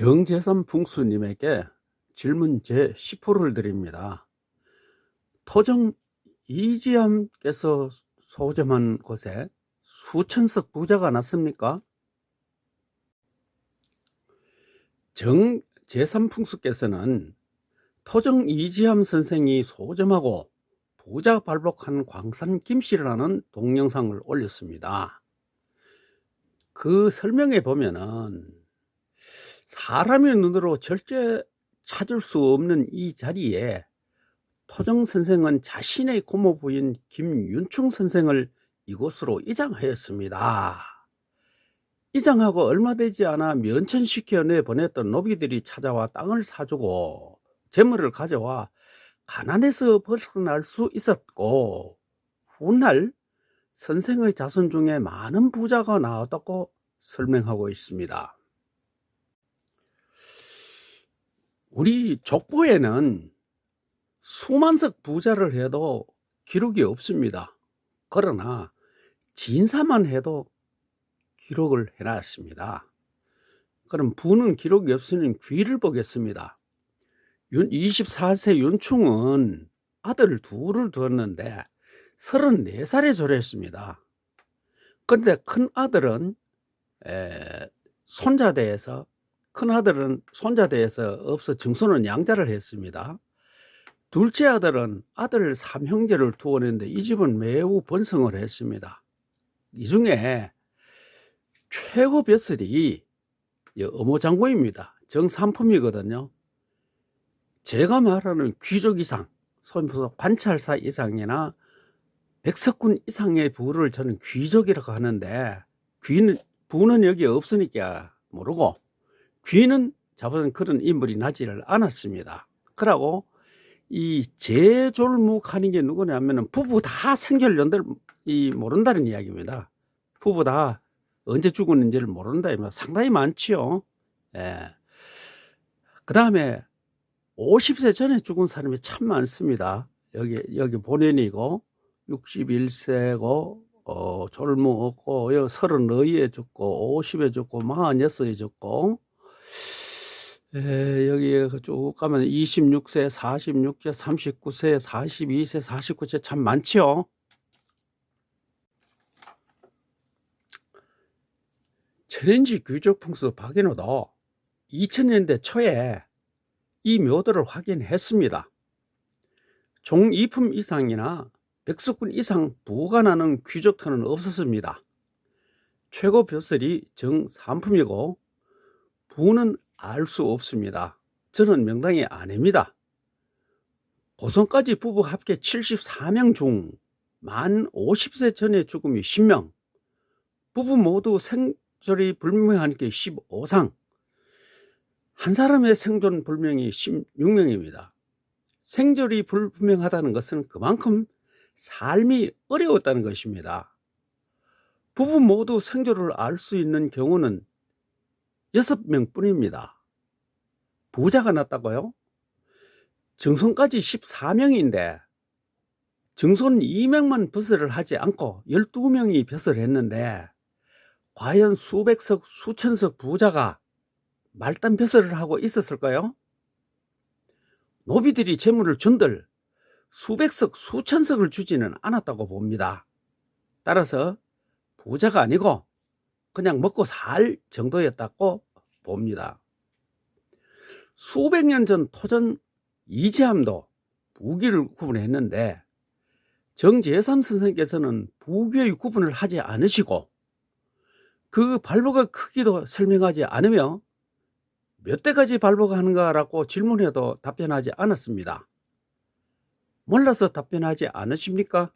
정재선 풍수님에게 질문 제 10호를 드립니다. 토정 이지암께서 소점한 곳에 수천석 부자가 났습니까? 정재선 풍수께서는 토정 이지암 선생이 소점하고 부자 발복한 광산 김씨라는 동영상을 올렸습니다. 그 설명에 보면은 사람의 눈으로 절대 찾을 수 없는 이 자리에 토정 선생은 자신의 고모 부인 김윤충 선생을 이곳으로 이장하였습니다. 이장하고 얼마 되지 않아 면천시켜 내보냈던 노비들이 찾아와 땅을 사주고 재물을 가져와 가난에서 벗어날 수 있었고 훗날 선생의 자손 중에 많은 부자가 나왔다고 설명하고 있습니다. 우리 족보에는 수만석 부자를 해도 기록이 없습니다. 그러나 진사만 해도 기록을 해놨습니다. 그럼 부는 기록이 없으니 귀를 보겠습니다. 24세 윤충은 아들 둘을 두었는데 34살에 졸했습니다. 그런데 큰 아들은 에, 손자대에서 큰 아들은 손자대에서 없어 증손은 양자를 했습니다. 둘째 아들은 아들 삼형제를 두었는데 이 집은 매우 번성을 했습니다. 이 중에 최고 벼슬이 어모 장군입니다. 정삼품이거든요. 제가 말하는 귀족 이상, 소위 관찰사 이상이나 백석군 이상의 부를 저는 귀족이라고 하는데 귀는 부는 여기 없으니까 모르고 귀는 잡은 그런 인물이 나지를 않았습니다. 그러고 이 제졸묵하는 게 누구냐면은 부부 다 생결연들 이 모른다는 이야기입니다. 부부 다 언제 죽었는지를 모른다. 상당히 많지요. 예. 그 다음에 50세 전에 죽은 사람이 참 많습니다. 여기, 여기 본인이고, 61세고, 어, 졸무 없고, 여기 30에 죽고, 50에 죽고, 46에 죽고, 에, 여기 쭉 가면 26세, 46세, 39세, 42세, 49세 참 많죠. 챌린지 귀족 풍수 박인호도 2000년대 초에 이 묘도를 확인했습니다. 종이품 이상이나 백석군 이상 부가 나는 귀족터는 없었습니다. 최고 벼슬이 정삼품이고 부는 알 수 없습니다. 저는 명당의 아내입니다. 고성까지 부부 합계 74명 중 만 50세 전에 죽음이 10명, 부부 모두 생존이 불명한 게 15상, 한 사람의 생존 불명이 16명입니다. 생존이 불분명하다는 것은 그만큼 삶이 어려웠다는 것입니다. 부부 모두 생존을 알 수 있는 경우는 6명 뿐입니다. 부자가 났다고요? 증손까지 14명인데 증손 2명만 벼슬을 하지 않고 12명이 벼슬을 했는데 과연 수백석 수천석 부자가 말단 벼슬을 하고 있었을까요? 노비들이 재물을 준들 수백석 수천석을 주지는 않았다고 봅니다. 따라서 부자가 아니고 그냥 먹고 살 정도였다고 봅니다. 수백 년 전 토전 이지함도 부귀를 구분했는데 정재삼 선생께서는 부귀의 구분을 하지 않으시고 그 발버가 크기도 설명하지 않으며 몇 대까지 발버하는가라고 질문해도 답변하지 않았습니다. 몰라서 답변하지 않으십니까?